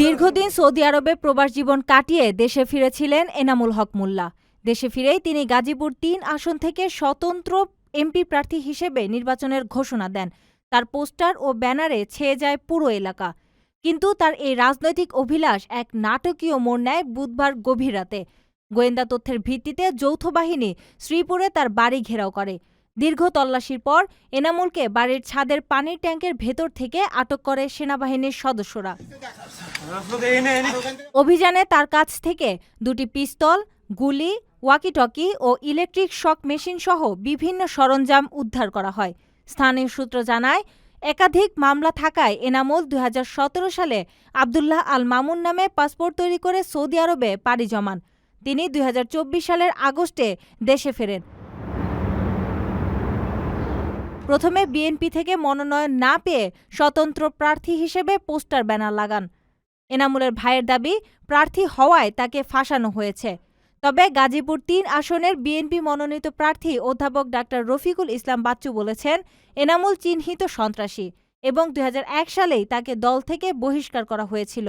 দীর্ঘদিন সৌদি আরবে প্রবাস জীবন কাটিয়ে দেশে ফিরেছিলেন এনামুল হক মোল্লা। দেশে ফিরেই তিনি গাজীপুর তিন আসন থেকে স্বতন্ত্র এমপি প্রার্থী হিসেবে নির্বাচনের ঘোষণা দেন। তার পোস্টার ও ব্যানারে ছেয়ে যায় পুরো এলাকা। কিন্তু তার এই রাজনৈতিক অভিলাষ এক নাটকীয় মোড় নেয় বুধবার গভীর রাতে। গোয়েন্দা তথ্যের ভিত্তিতে যৌথ বাহিনী শ্রীপুরে তার বাড়ি ঘেরাও করে। দীর্ঘ তল্লাশির পর এনামুলকে বাড়ির ছাদের পানির ট্যাঙ্কের ভেতর থেকে আটক করে সেনাবাহিনীর সদস্যরা। অভিযানে তার কাছ থেকে দুটি পিস্তল, গুলি, ওয়াকিটকি ও ইলেকট্রিক শক মেশিন সহ বিভিন্ন সরঞ্জাম উদ্ধার করা হয়। স্থানীয় সূত্র জানায়, একাধিক মামলা থাকায় এনামুল দুই হাজার সতেরো সালে আবদুল্লাহ আল মামুন নামে পাসপোর্ট তৈরি করে সৌদি আরবে পাড়ি জমান। তিনি দুই হাজার চব্বিশ সালের আগস্টে দেশে ফেরেন। প্রথমে বিএনপি থেকে মনোনয়ন না পেয়ে স্বতন্ত্র প্রার্থী হিসেবে পোস্টার ব্যানার লাগান। এনামুলের ভাইয়ের দাবি, প্রার্থী হওয়ায় তাকে ফাঁসানো হয়েছে। তবে গাজীপুর তিন আসনের বিএনপি মনোনীত প্রার্থী অধ্যাপক ডাক্তার রফিকুল ইসলাম বাচ্চু বলেছেন, এনামুল চিহ্নিত সন্ত্রাসী এবং দু হাজার এক সালেই তাকে দল থেকে বহিষ্কার করা হয়েছিল।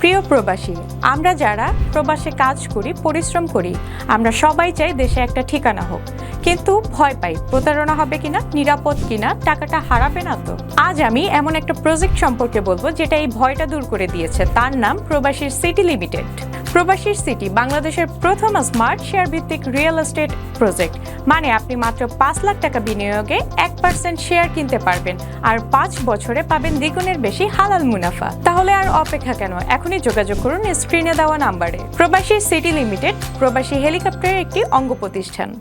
প্রিয় প্রবাসী, আমরা যারা প্রবাসে কাজ করি, পরিশ্রম করি, আমরা সবাই চাই দেশে একটা ঠিকানা হোক। কিন্তু ভয় পাই, প্রতারণা হবে কিনা, নিরাপদ কিনা, টাকাটা হারাবে না তো? আজ আমি এমন একটা প্রজেক্ট সম্পর্কে বলব, যেটা এই ভয়টা দূর করে দিয়েছে। তার নাম প্রবাসীর সিটি লিমিটেড। প্রবাসীর সিটি বাংলাদেশের প্রথম স্মার্ট শেয়ার ভিত্তিক রিয়েল এস্টেট প্রজেক্ট। মানে আপনি মাত্র পাঁচ লাখ টাকা বিনিয়োগে এক পার্সেন্ট শেয়ার কিনতে পারবেন, আর পাঁচ বছরে পাবেন দ্বিগুণের বেশি হালাল মুনাফা। তাহলে আর অপেক্ষা কেন? এখনই যোগাযোগ করুন স্ক্রিনে দেওয়া নাম্বারে। প্রবাসী সিটি লিমিটেড, প্রবাসী হেলিকপ্টারের একটি অঙ্গ প্রতিষ্ঠান।